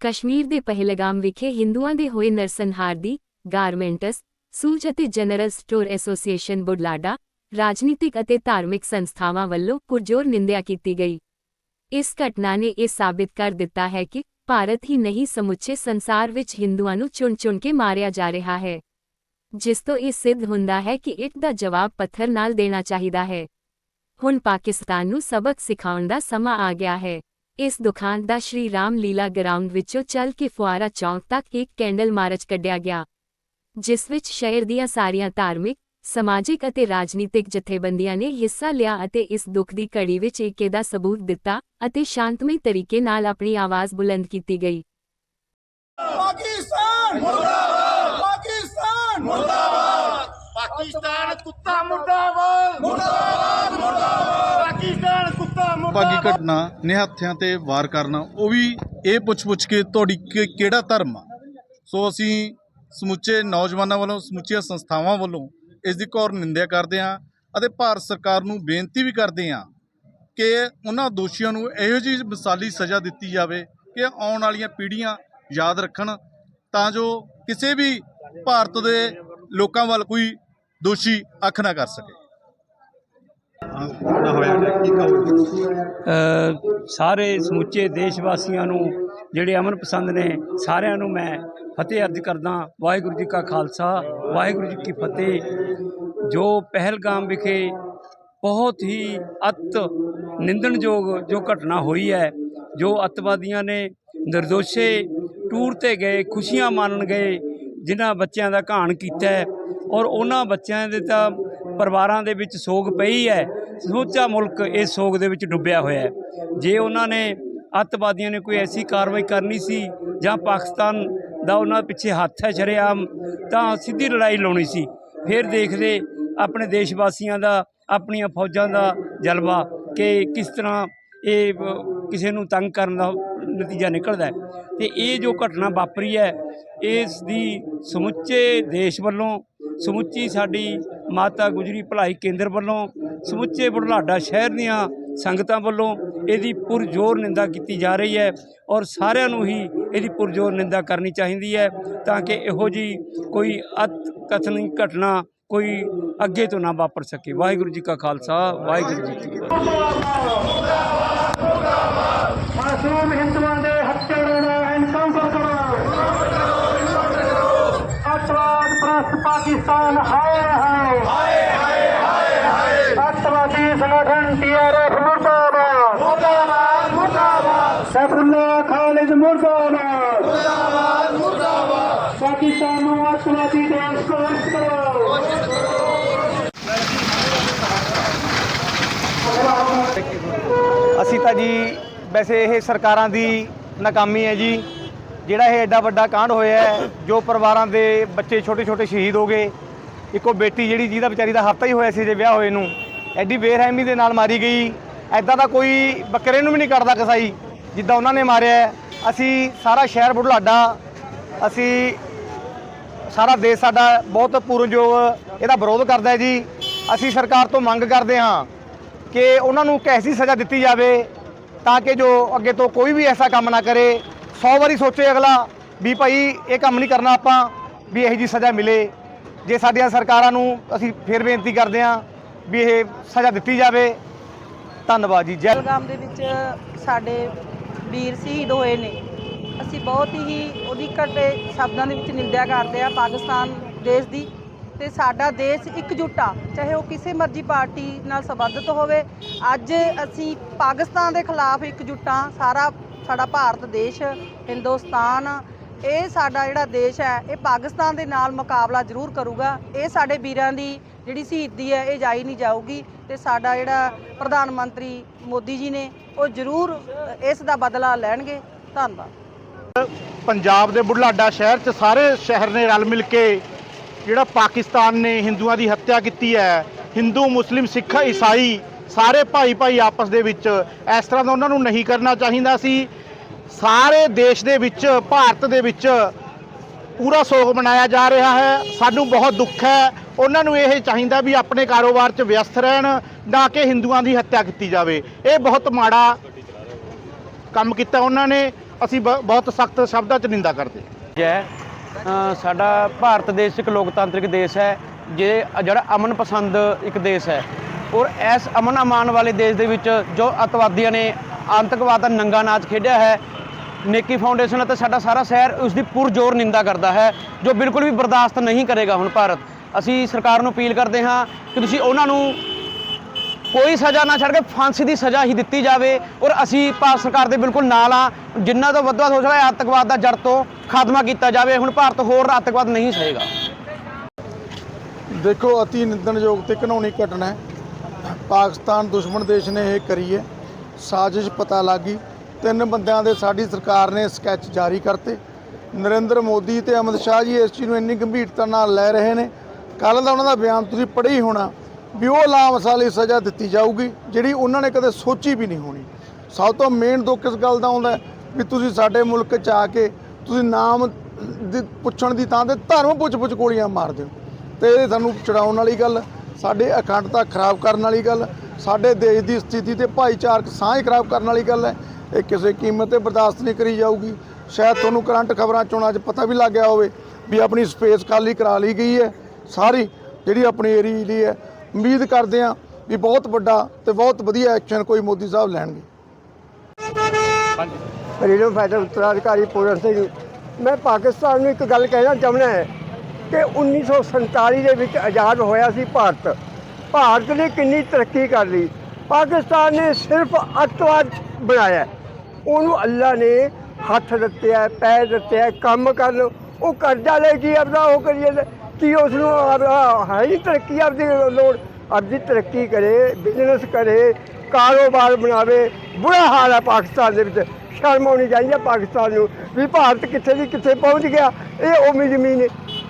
ਕਸ਼ਮੀਰ ਦੇ ਪਹਿਲਗਾਮ ਵਿਖੇ ਹਿੰਦੂਆਂ ਦੇ ਹੋਏ ਨਰਸੰਹਾਰ ਦੀ ਗਾਰਮੈਂਟਸ ਸੂਜ ਅਤੇ ਜਨਰਲ ਸਟੋਰ ਐਸੋਸੀਏਸ਼ਨ ਬੁਢਲਾਡਾ, ਰਾਜਨੀਤਿਕ ਅਤੇ ਧਾਰਮਿਕ ਸੰਸਥਾਵਾਂ ਵੱਲੋਂ ਪੁਰਜੋਰ ਨਿੰਦਿਆ ਕੀਤੀ ਗਈ। ਇਸ ਘਟਨਾ ਨੇ ਇਹ ਸਾਬਿਤ ਕਰ ਦਿੱਤਾ ਹੈ ਕਿ ਭਾਰਤ ਹੀ ਨਹੀਂ ਸਮੁੱਚੇ ਸੰਸਾਰ ਵਿੱਚ ਹਿੰਦੂਆਂ ਨੂੰ ਚੁਣ-ਚੁਣ ਕੇ ਮਾਰਿਆ ਜਾ ਰਿਹਾ ਹੈ। ਜਿਸ ਤੋਂ ਇਹ ਸਿੱਧ ਹੁੰਦਾ ਹੈ ਕਿ ਇੱਕ ਦਾ ਜਵਾਬ ਪੱਥਰ ਨਾਲ ਦੇਣਾ ਚਾਹੀਦਾ ਹੈ। ਹੁਣ ਪਾਕਿਸਤਾਨ ਨੂੰ ਸਬਕ ਸਿਖਾਉਣ ਦਾ ਸਮਾਂ ਆ ਗਿਆ ਹੈ। ਇਸ ਦੁਕਾਨ ਦਾ ਸ਼੍ਰੀ ਰਾਮ ਲੀਲਾ ਗਰਾਊਂਡ ਵਿੱਚੋਂ ਚੱਲ ਕੇ ਫੁਆਰਾ ਚੌਂਕ ਤੱਕ ਇੱਕ ਕੈਂਡਲ ਮਾਰਚ ਕੱਢਿਆ ਗਿਆ ਜਿਸ ਵਿੱਚ ਸ਼ਹਿਰ ਦੀਆਂ ਸਾਰੀਆਂ ਧਾਰਮਿਕ ਸਮਾਜਿਕ ਅਤੇ ਰਾਜਨੀਤਿਕ ਜਥੇਬੰਦੀਆਂ ਨੇ ਹਿੱਸਾ ਲਿਆ ਅਤੇ ਇਸ ਦੁੱਖ ਦੀ ਘੜੀ ਵਿੱਚ ਏਕੇ ਦਾ ਸਬੂਤ ਦਿੱਤਾ ਅਤੇ ਸ਼ਾਂਤਮਈ ਤਰੀਕੇ ਨਾਲ ਆਪਣੀ ਆਵਾਜ਼ ਬੁਲੰਦ ਕੀਤੀ ਗਈ। ਪਾਕਿਸਤਾਨ! ਮੁਰਦਾਬਾਦ! ਪਾਕਿਸਤਾਨ! ਮੁਰਦਾਬਾਦ! ਪਾਕਿਸਤਾਨ ਕੁੱਤਾ ਮੁਰਦਾਬਾਦ ਮੁਰਦਾਬਾਦ ਮੁਰਦਾਬਾਦ ਪਾਕਿਸਤਾਨ ਕੁੱਤਾ ਭਾਗੀ ਮੁਰਦਾਬਾਦ ਘਟਨਾ ਨਿਹੱਥਿਆਂ ਤੇ ਵਾਰ ਕਰਨਾ, ਉਹ ਵੀ ਇਹ ਪੁੱਛ-ਪੁੱਛ ਕੇ ਤੁਹਾਡੀ ਕਿ- ਕਿਹੜਾ ਧਰਮ ਆ? ਸੋ ਅਸੀਂ ਸਮੁੱਚੇ ਨੌਜਵਾਨਾਂ ਵੱਲੋਂ, ਸਮੁੱਚੀਆਂ ਸੰਸਥਾਵਾਂ ਵੱਲੋਂ ਇਸ ਦੀ ਘੋਰ ਨਿੰਦਿਆ ਕਰਦੇ ਹਾਂ ਅਤੇ ਭਾਰਤ ਸਰਕਾਰ ਨੂੰ ਬੇਨਤੀ ਵੀ ਕਰਦੇ ਹਾਂ ਕਿ ਉਹਨਾਂ ਦੋਸ਼ੀਆਂ ਨੂੰ ਇਹੋ ਜਿਹੀ ਮਿਸਾਲੀ ਸਜ਼ਾ ਦਿੱਤੀ ਜਾਵੇ ਕਿ ਆਉਣ ਵਾਲੀਆਂ ਪੀੜ੍ਹੀਆਂ ਯਾਦ ਰੱਖਣ, ਤਾਂ ਜੋ ਕਿਸੇ ਵੀ ਭਾਰਤ ਦੇ ਲੋਕਾਂ ਵੱਲ ਕੋਈ ਦੋਸ਼ੀ ਅੱਖ ਨਾ ਕਰ ਸਕੇ। ਅ, ਸਾਰੇ ਸਮੁੱਚੇ ਦੇਸ਼ ਵਾਸੀਆਂ ਨੂੰ ਜਿਹੜੇ ਅਮਨ ਪਸੰਦ ਨੇ ਸਾਰਿਆਂ ਨੂੰ ਮੈਂ ਫਤਿਹ ਅਰਜ਼ ਕਰਦਾ ਵਾਹਿਗੁਰੂ ਜੀ ਕਾ ਖਾਲਸਾ ਵਾਹਿਗੁਰੂ ਜੀ ਕੀ ਫਤਿਹ। ਜੋ ਪਹਿਲਗਾਮ ਵਿਖੇ ਬਹੁਤ ਹੀ ਅਤ ਨਿੰਦਣਯੋਗ ਜੋ ਘਟਨਾ ਹੋਈ ਹੈ ਜੋ ਅੱਤਵਾਦੀਆਂ ਨੇ ਨਿਰਦੋਸ਼ੇ ਟੂਰ ਤੇ ਗਏ ਖੁਸ਼ੀਆਂ ਮਾਣਨ ਗਏ ਜਿਨ੍ਹਾਂ ਬੱਚਿਆਂ ਦਾ ਘਾਣ ਕੀਤਾ ਔਰ ਉਹਨਾਂ ਬੱਚਿਆਂ ਦੇ ਤਾਂ ਪਰਿਵਾਰਾਂ ਦੇ ਵਿੱਚ ਸੋਗ ਪਈ ਹੈ ਸਮੁੱਚਾ ਮੁਲਕ ਇਸ ਸੋਗ ਦੇ ਵਿੱਚ ਡੁੱਬਿਆ ਹੋਇਆ ਹੈ। ਜੇ ਉਹਨਾਂ ਨੇ ਅੱਤਵਾਦੀਆਂ ਨੇ ਕੋਈ ਐਸੀ ਕਾਰਵਾਈ ਕਰਨੀ ਸੀ ਜਾਂ ਪਾਕਿਸਤਾਨ ਦਾ ਉਹਨਾਂ ਪਿੱਛੇ ਹੱਥ ਹੈ ਸ਼ਰੇਆਮ, ਤਾਂ ਸਿੱਧੀ ਲੜਾਈ ਲਾਉਣੀ ਸੀ। ਫਿਰ ਦੇਖਦੇ ਆਪਣੇ ਦੇਸ਼ ਵਾਸੀਆਂ ਦਾ, ਆਪਣੀਆਂ ਫੌਜਾਂ ਦਾ ਜਲਵਾ ਕਿ ਕਿਸ ਤਰ੍ਹਾਂ ਇਹ ਕਿਸੇ ਨੂੰ ਤੰਗ ਕਰਨ ਦਾ ਨਤੀਜਾ ਨਿਕਲਦਾ ਹੈ। ਤੇ ਇਹ ਜੋ ਘਟਨਾ ਵਾਪਰੀ ਹੈ, ਇਸ ਦੀ ਸਮੁੱਚੇ ਦੇਸ਼ ਵੱਲੋਂ ਸਮੁੱਚੀ ਸਾਡੀ ਮਾਤਾ ਗੁਜਰੀ ਭਲਾਈ ਕੇਂਦਰ ਵੱਲੋਂ ਸਮੁੱਚੇ ਬੁਢਲਾਡਾ ਸ਼ਹਿਰ ਦੀਆਂ ਸੰਗਤਾਂ ਵੱਲੋਂ ਇਹਦੀ ਪੁਰਜ਼ੋਰ ਨਿੰਦਾ ਕੀਤੀ ਜਾ ਰਹੀ ਹੈ ਔਰ ਸਾਰਿਆਂ ਨੂੰ ਹੀ ਇਹਦੀ ਪੁਰਜ਼ੋਰ ਨਿੰਦਾ ਕਰਨੀ ਚਾਹੀਦੀ ਹੈ ਤਾਂ ਕਿ ਇਹੋ ਜੀ ਕੋਈ ਅਤ ਕਥਨੀ ਘਟਨਾ ਕੋਈ ਅੱਗੇ ਤੋਂ ਨਾ ਵਾਪਰ ਸਕੇ। ਵਾਹਿਗੁਰੂ ਜੀ ਕਾ ਖਾਲਸਾ, ਵਾਹਿਗੁਰੂ ਜੀ ਕੀ ਫਤਿਹ ਮਾਸੂਮ ਹਿੰਦੂਆਂ ਦੇ ਹੱਤਿਆਰਾਂ ਦਾ ਐਨਕਾਊਂਟਰ ਕਰੋ ਅੱਤਵਾਦ ਪ੍ਰਸਤ ਪਾਕਿਸਤਾਨ ਹਾਏ। ਹਾਏ ਹਾਏ ਹਾਏ ਹਾਏ। ਅੱਤਵਾਦੀ ਸੰਗਠਨ ਟੀਆਰਐਫ ਮੁਰਦਾਬਾਦ। ਮੁਰਦਾਬਾਦ ਮੁਰਦਾਬਾਦ। ਸੈਫੁੱਲਾ ਖਾਲਿਦ ਮੁਰਦਾਬਾਦ। ਮੁਰਦਾਬਾਦ ਮੁਰਦਾਬਾਦ। ਪਾਕਿਸਤਾਨ ਨੂੰ ਅੱਤਵਾਦੀ ਦੇਸ਼ ਘੋਸ਼ਿਤ ਕਰੋ। ਅਸੀਂ ਤਾਂ ਜੀ ਵੈਸੇ ਇਹ ਸਰਕਾਰਾਂ ਦੀ ਨਾਕਾਮੀ ਹੈ ਜੀ। ਜਿਹੜਾ ਇਹ ਐਡਾ ਵੱਡਾ ਕਾਂਡ ਹੋਇਆ ਹੈ, ਜੋ ਪਰਿਵਾਰਾਂ ਦੇ ਬੱਚੇ ਛੋਟੇ ਛੋਟੇ ਸ਼ਹੀਦ ਹੋ ਗਏ, ਇੱਕੋ ਬੇਟੀ ਜਿਹੜੀ ਜਿਹਦਾ ਵਿਚਾਰੀ ਦਾ ਹਫਤਾ ਹੀ ਹੋਇਆ ਸੀ ਜੇ ਵਿਆਹ ਹੋਏ ਨੂੰ, ਐਡੀ ਬੇਰਹਿਮੀ ਦੇ ਨਾਲ ਮਾਰੀ ਗਈ ਐਦਾਂ ਦਾ ਕੋਈ ਬੱਕਰੇ ਨੂੰ ਵੀ ਨਹੀਂ ਕੱਟਦਾ ਕਸਾਈ, ਜਿੱਦਾਂ ਉਹਨਾਂ ਨੇ ਮਾਰਿਆ ਅਸੀਂ ਸਾਰਾ ਸ਼ਹਿਰ ਬੁਢਲਾਡਾ, ਅਸੀਂ ਸਾਰਾ ਦੇਸ਼ ਸਾਡਾ ਬਹੁਤ ਪੂਰਨਯੋਗ ਇਹਦਾ ਵਿਰੋਧ ਕਰਦਾ ਹੈ ਜੀ। ਅਸੀਂ ਸਰਕਾਰ ਤੋਂ ਮੰਗ ਕਰਦੇ ਹਾਂ ਕਿ ਉਹਨਾਂ ਨੂੰ ਕੈਸੀ ਸਜ਼ਾ ਦਿੱਤੀ ਜਾਵੇ ਤਾਂ ਕਿ ਜੋ ਅੱਗੇ ਤੋਂ ਕੋਈ ਵੀ ਐਸਾ ਕੰਮ ਨਾ ਕਰੇ। 100 ਵਾਰੀ ਸੋਚੇ ਅਗਲਾ ਵੀ ਭਾਈ ਇਹ ਕੰਮ ਨਹੀਂ ਕਰਨਾ ਆਪਾਂ, ਵੀ ਇਹੋ ਜੀ ਸਜ਼ਾ ਮਿਲੇ। ਜੇ ਸਾਡੀਆਂ ਸਰਕਾਰਾਂ ਨੂੰ ਅਸੀਂ ਫੇਰ ਬੇਨਤੀ ਕਰਦੇ ਹਾਂ ਵੀ ਇਹ ਸਜ਼ਾ ਦਿੱਤੀ ਜਾਵੇ, ਧੰਨਵਾਦ ਜੀ। ਜੈ ਪਹਿਲਗਾਮ ਦੇ ਵਿੱਚ ਸਾਡੇ ਵੀਰ ਸ਼ਹੀਦ ਹੋਏ ਨੇ। ਅਸੀਂ ਬਹੁਤ ਹੀ ਉਹਦੀ ਘਟੇ ਸ਼ਬਦਾਂ ਦੇ ਵਿੱਚ ਨਿੰਦਿਆ ਕਰਦੇ ਆ ਪਾਕਿਸਤਾਨ ਦੇਸ਼ ਦੀ। ਤੇ ਸਾਡਾ ਦੇਸ਼ ਇਕਜੁੱਟ ਆ, ਚਾਹੇ ਉਹ ਕਿਸੇ ਮਰਜ਼ੀ ਪਾਰਟੀ ਨਾਲ ਸੰਬੰਧਿਤ ਹੋਵੇ। ਅੱਜ ਅਸੀਂ ਪਾਕਿਸਤਾਨ ਦੇ ਖਿਲਾਫ ਇਕਜੁੱਟਾਂ ਸਾਰਾ ਸਾਡਾ ਭਾਰਤ ਦੇਸ਼, ਹਿੰਦੁਸਤਾਨ, ਇਹ ਸਾਡਾ ਜਿਹੜਾ ਦੇਸ਼ ਹੈ, ਇਹ ਪਾਕਿਸਤਾਨ ਦੇ ਨਾਲ ਮੁਕਾਬਲਾ ਜ਼ਰੂਰ ਕਰੂਗਾ। ਇਹ ਸਾਡੇ ਵੀਰਾਂ ਦੀ ਜਿਹੜੀ ਸ਼ਹੀਦੀ ਹੈ, ਇਹ ਜਾਈ ਨਹੀਂ ਜਾਊਗੀ ਤੇ ਸਾਡਾ ਜਿਹੜਾ ਪ੍ਰਧਾਨ ਮੰਤਰੀ ਮੋਦੀ ਜੀ ਨੇ, ਉਹ ਜ਼ਰੂਰ ਇਸ ਦਾ ਬਦਲਾ ਲੈਣਗੇ। ਧੰਨਵਾਦ। ਪੰਜਾਬ ਦੇ ਬੁਢਲਾਡਾ ਸ਼ਹਿਰ 'ਚ ਸਾਰੇ ਸ਼ਹਿਰ ਨੇ ਰਲ ਮਿਲ ਕੇ ਜਿਹੜਾ ਪਾਕਿਸਤਾਨ ਨੇ ਹਿੰਦੂਆਂ ਦੀ ਹੱਤਿਆ ਕੀਤੀ ਹੈ, ਹਿੰਦੂ, ਮੁਸਲਿਮ, ਸਿੱਖ, ਈਸਾਈ ਸਾਰੇ ਭਾਈ ਭਾਈ ਆਪਸ ਦੇ ਵਿੱਚ ਇਸ ਤਰ੍ਹਾਂ ਦਾ ਉਹਨਾਂ ਨੂੰ ਨਹੀਂ ਕਰਨਾ ਚਾਹੀਦਾ ਸੀ। ਸਾਰੇ ਦੇਸ਼ ਦੇ ਵਿੱਚ, ਭਾਰਤ ਦੇ ਵਿੱਚ ਪੂਰਾ ਸੋਗ ਮਨਾਇਆ ਜਾ ਰਿਹਾ ਹੈ। ਸਾਨੂੰ ਬਹੁਤ ਦੁੱਖ ਹੈ। ਉਹਨਾਂ ਨੂੰ ਇਹ ਚਾਹੀਦਾ ਵੀ ਆਪਣੇ ਕਾਰੋਬਾਰ 'ਚ ਵਿਅਸਤ ਰਹਿਣ, ਨਾ ਕਿ ਹਿੰਦੂਆਂ ਦੀ ਹੱਤਿਆ ਕੀਤੀ ਜਾਵੇ। ਇਹ ਬਹੁਤ ਮਾੜਾ ਕੰਮ ਕੀਤਾ ਉਹਨਾਂ ਨੇ। ਅਸੀਂ ਬ- ਬਹੁਤ ਸਖਤ ਸ਼ਬਦਾਂ 'ਚ ਨਿੰਦਾ ਕਰਦੇ ਜੈ ਸਾਡਾ ਭਾਰਤ ਦੇਸ਼ ਇੱਕ ਲੋਕਤਾਂਤਰਿਕ ਦੇਸ਼ ਹੈ। ਜੇ, ਜਿਹੜਾ ਅਮਨ ਪਸੰਦ ਇੱਕ ਦੇਸ਼ ਹੈ। ਔਰ ਇਸ ਅਮਨ ਅਮਾਨ ਵਾਲੇ ਦੇਸ਼ ਦੇ ਵਿੱਚ ਜੋ ਅਤਵਾਦੀਆਂ ਨੇ ਆਤੰਕਵਾਦ ਦਾ ਨੰਗਾ ਨਾਚ ਖੇਡਿਆ ਹੈ, ਨੇਕੀ ਫਾਊਂਡੇਸ਼ਨ ਅਤੇ ਸਾਡਾ ਸਾਰਾ ਸ਼ਹਿਰ ਉਸ ਦੀ ਪੁਰਜ਼ੋਰ ਨਿੰਦਾ ਕਰਦਾ ਹੈ, ਜੋ ਬਿਲਕੁਲ ਵੀ ਬਰਦਾਸ਼ਤ ਨਹੀਂ ਕਰੇਗਾ ਹੁਣ ਭਾਰਤ। ਅਸੀਂ ਸਰਕਾਰ ਨੂੰ ਅਪੀਲ ਕਰਦੇ ਹਾਂ ਕਿ ਤੁਸੀਂ ਉਹਨਾਂ ਨੂੰ ਕੋਈ ਸਜ਼ਾ ਨਾ ਛੱਡ ਕੇ ਫਾਂਸੀ ਦੀ ਸਜ਼ਾ ਹੀ ਦਿੱਤੀ ਜਾਵੇ ਔਰ ਅਸੀਂ ਭਾਰਤ ਸਰਕਾਰ ਦੇ ਬਿਲਕੁਲ ਨਾਲ ਆ ਜਿੰਨਾ ਤੋਂ ਵੱਧ ਵੱਧ ਹੋ ਸਕੇ ਆਤੰਕਵਾਦ ਦਾ ਜੜ ਤੋਂ ਖਾਤਮਾ ਕੀਤਾ ਜਾਵੇ, ਹੁਣ ਭਾਰਤ ਹੋਰ ਆਤੰਕਵਾਦ ਨਹੀਂ ਸਹੇਗਾ। ਦੇਖੋ, ਅਤੀ ਨਿੰਦਣਯੋਗ ਤੇ ਘਿਨਾਉਣੀ ਘਟਨਾ ਹੈ। ਪਾਕਿਸਤਾਨ ਦੁਸ਼ਮਣ ਦੇਸ਼ ਨੇ ਇਹ ਕਰੀ ਹੈ। ਸਾਜ਼ਿਸ਼ ਪਤਾ ਲੱਗੀ। ਤਿੰਨ ਬੰਦਿਆਂ ਦੇ ਸਾਡੀ ਸਰਕਾਰ ਨੇ ਸਕੈਚ ਜਾਰੀ ਕਰਤੇ। ਨਰਿੰਦਰ ਮੋਦੀ ਤੇ ਅਮਿਤ ਸ਼ਾਹ ਜੀ ਇਸ ਚੀਜ਼ ਨੂੰ ਇੰਨੀ ਗੰਭੀਰਤਾ ਨਾਲ ਲੈ ਰਹੇ ਨੇ। ਕੱਲ ਦਾ ਉਹਨਾਂ ਦਾ ਬਿਆਨ ਤੁਸੀਂ ਪੜ੍ਹੇ ਹੀ ਹੋਣਾ। ਵੀ ਉਹ ਲਾਮਸਾਲੀ ਸਜ਼ਾ ਦਿੱਤੀ ਜਾਊਗੀ, ਜਿਹੜੀ ਉਹਨਾਂ ਨੇ ਕਦੇ ਸੋਚੀ ਵੀ ਨਹੀਂ ਹੋਣੀ। ਸਭ ਤੋਂ ਮੇਨ ਦੁੱਖ ਇਸ ਗੱਲ ਦਾ ਆਉਂਦਾ ਵੀ ਤੁਸੀਂ ਸਾਡੇ ਮੁਲਕ 'ਚ ਆ ਕੇ ਤੁਸੀਂ ਨਾਮ ਦੀ ਪੁੱਛਣ ਦੀ ਥਾਂ ਤੇ ਧਰਮ ਪੁੱਛ-ਪੁੱਛ ਗੋਲੀਆਂ ਮਾਰਦੇ ਹੋ। ਤੇ ਇਹ ਸਾਨੂੰ ਚੜਾਉਣ ਵਾਲੀ ਗੱਲ। ਸਾਡੇ ਅਖੰਡਤਾ ਖਰਾਬ ਕਰਨ ਵਾਲੀ ਗੱਲ, ਸਾਡੇ ਦੇਸ਼ ਦੀ ਸਥਿਤੀ ਤੇ ਭਾਈਚਾਰਕ ਸਾਂਝ ਖਰਾਬ ਕਰਨ ਵਾਲੀ ਗੱਲ ਹੈ। ਇਹ ਕਿਸੇ ਕੀਮਤ ਤੇ ਬਰਦਾਸ਼ਤ ਨਹੀਂ ਕਰੀ ਜਾਊਗੀ। ਸ਼ਾਇਦ ਤੁਹਾਨੂੰ ਕਰੰਟ ਖਬਰਾਂ ਚੋਣਾਂ 'ਚ ਪਤਾ ਵੀ ਲੱਗ ਗਿਆ ਹੋਵੇ ਵੀ ਆਪਣੀ ਸਪੇਸ ਖਾਲੀ ਕਰਾ ਲਈ ਗਈ ਹੈ। ਸਾਰੀ ਜਿਹੜੀ ਆਪਣੀ ਏਰੀਆ ਦੀ ਹੈ, ਉਮੀਦ ਕਰਦੇ ਹਾਂ ਵੀ ਬਹੁਤ ਵੱਡਾ ਤੇ ਬਹੁਤ ਵਧੀਆ ਐਕਸ਼ਨ ਕੋਈ ਮੋਦੀ ਸਾਹਿਬ ਲੈਣਗੇ। ਫਰੀडम ਫਾਈਟਰ, ਉੱਤਰਾਧਿਕਾਰੀ ਪੂਰਨ ਸਿੰਘ ਮੈਂ ਪਾਕਿਸਤਾਨ ਨੂੰ ਇੱਕ ਗੱਲ ਕਹਿਣਾ ਚਾਹੁੰਦਾ ਹੈ। ਕਿ 1947 ਦੇ ਵਿੱਚ ਆਜ਼ਾਦ ਹੋਇਆ ਸੀ ਭਾਰਤ। ਭਾਰਤ ਨੇ ਕਿੰਨੀ ਤਰੱਕੀ ਕਰ ਲਈ। ਪਾਕਿਸਤਾਨ ਨੇ ਸਿਰਫ ਅੱਤਵਾਦ ਬਣਾਇਆ। ਉਹਨੂੰ ਅੱਲਾ ਨੇ ਹੱਥ ਦਿੱਤੇ ਹੈ ਪੈਰ ਦਿੱਤੇ ਹੈ ਕੰਮ ਕਰਨ। ਉਹ ਕਰਜ਼ਾ ਲੈ ਕੇ ਆਪਦਾ ਉਹ ਕਰੀਏ ਕੀ ਉਸ ਨੂੰ ਆਪਦਾ ਹੈ ਹੀ ਤਰੱਕੀ ਆਪਦੀ ਲੋੜ। ਆਪਦੀ ਤਰੱਕੀ ਕਰੇ ਬਿਜ਼ਨਸ ਕਰੇ, ਕਾਰੋਬਾਰ ਬਣਾਵੇ। ਬੁਰਾ ਹਾਲ ਹੈ ਪਾਕਿਸਤਾਨ ਦੇ ਵਿੱਚ। ਸ਼ਰਮ ਆਉਣੀ ਚਾਹੀਦੀ ਹੈ ਪਾਕਿਸਤਾਨ ਨੂੰ ਵੀ ਭਾਰਤ ਕਿੱਥੇ ਦੀ ਕਿੱਥੇ ਪਹੁੰਚ ਗਿਆ। ਇਹ ਉਮੀ ਜ਼ਮੀਨ ਹੈ।